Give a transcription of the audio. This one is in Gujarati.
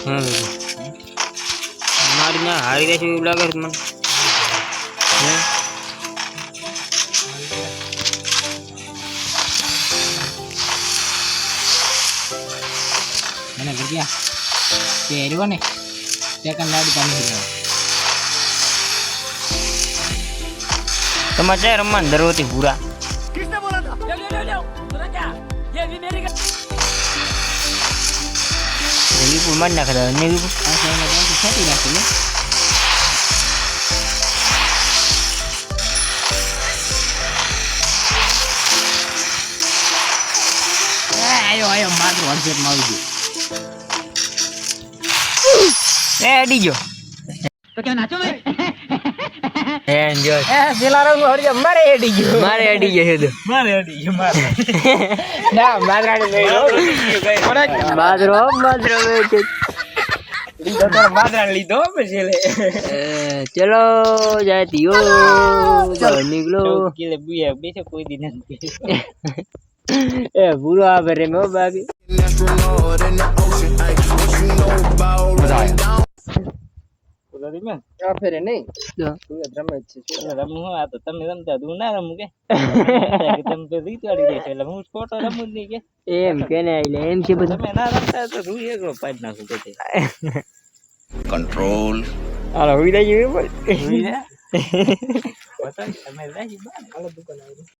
હમ મારી ના હારી રહેશે એવું લાગે છે મને. તે હેરવો ને? તે કન લાડી તમે તમારે રમવાનું? પૂરા વિપુલ મારી નાખે ને વિપુલ આ તો એને ત્યાંથી ખેતી રાખી લે એ, આયો આયો માત્ર વરસેટમાં આવી ગયો એ અડી ગયો તો કે નાચો ને હે જો એ પેલા રંગ હરિયો મારે એડી ગયો મારે અડી ગયો છે તો મારે એડી ગયો મારે ના માદરાડી નહીં બાદરો બાદરો વેચે લીધો તો માદરાડી લીધો પછી ચલો જાતી હો ચલો. નીકળો. કિલે બુયા બેસે કોઈ દી નથી. એ ભૂરો આવે રે મો બાકી બોલો મેં? આ ફેરે નહીં તું રમે છે એટલે હું? આ તો તમે રમતા તું ના રમું કે? કે તમે તો રીતવાડી દેશો એટલે હું ખોટો રમું જ નહીં કે? એમ કે ને એટલે એમ છે બધું. તમે ના રમતા તો હું એકલો પાડી નાખું કે કંટ્રોલ હાલો બોલ તમે બાર હાલો દુકાન આવી